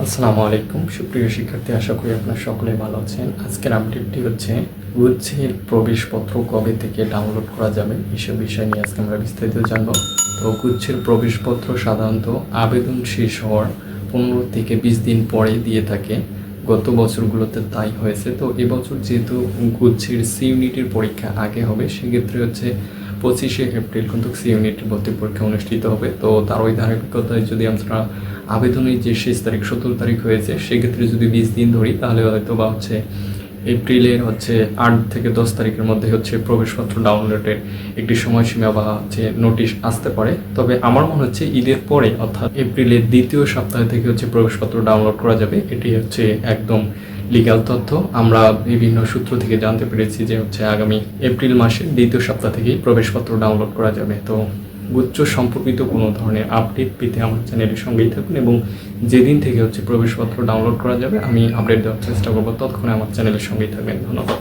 আসসালামু আলাইকুম। সুপ্রিয় শিক্ষার্থী, আশা করি আপনারা সকলে ভালো আছেন। আজকের আপডেটটি হচ্ছে গুচ্ছের প্রবেশপত্র কবে থেকে ডাউনলোড করা যাবে? এসব বিষয় নিয়ে আজকে আমরা বিস্তারিত জানব। তো গুচ্ছের প্রবেশপত্র সাধারণত আবেদন শেষ হওয়ার পনেরো থেকে বিশ দিন পরে দিয়ে থাকে। গত বছরগুলোতে তাই হয়েছে। তো এবছর যেহেতু গুচ্ছের সি ইউনিটের পরীক্ষা আগে হবে, সেক্ষেত্রে হচ্ছে পঁচিশে এপ্রিল কিন্তু সি ইউনিটের ভর্তি পরীক্ষা অনুষ্ঠিত হবে। তো তার ওই ধারাবাহিকতায় যদি আমরা আবেদনের যে শেষ তারিখ, সতেরো তারিখ হয়েছে, সেক্ষেত্রে যদি বিশ দিন ধরি, তাহলে হয়তো বা হচ্ছে এপ্রিলের হচ্ছে আট থেকে দশ তারিখের মধ্যে হচ্ছে প্রবেশপত্র ডাউনলোডের একটি সময়সীমা বা হচ্ছে নোটিশ আসতে পারে। তবে আমার মনে হচ্ছে ঈদের পরে, অর্থাৎ এপ্রিলের দ্বিতীয় সপ্তাহ থেকে হচ্ছে প্রবেশপত্র ডাউনলোড করা যাবে। এটি হচ্ছে একদম লিগ্যাল তথ্য। আমরা বিভিন্ন সূত্র থেকে জানতে পেরেছি যে হচ্ছে আগামী এপ্রিল মাসের দ্বিতীয় সপ্তাহ থেকেই প্রবেশপত্র ডাউনলোড করা যাবে। তো গুচ্ছ সম্পর্কিত কোনো ধরনের আপডেট পেতে আমার চ্যানেলের সঙ্গেই থাকুন এবং যেদিন থেকে হচ্ছে প্রবেশপত্র ডাউনলোড করা যাবে, আমি আপডেট দেওয়ার চেষ্টা করব। ততক্ষণে আমার চ্যানেলের সঙ্গেই থাকবেন। ধন্যবাদ।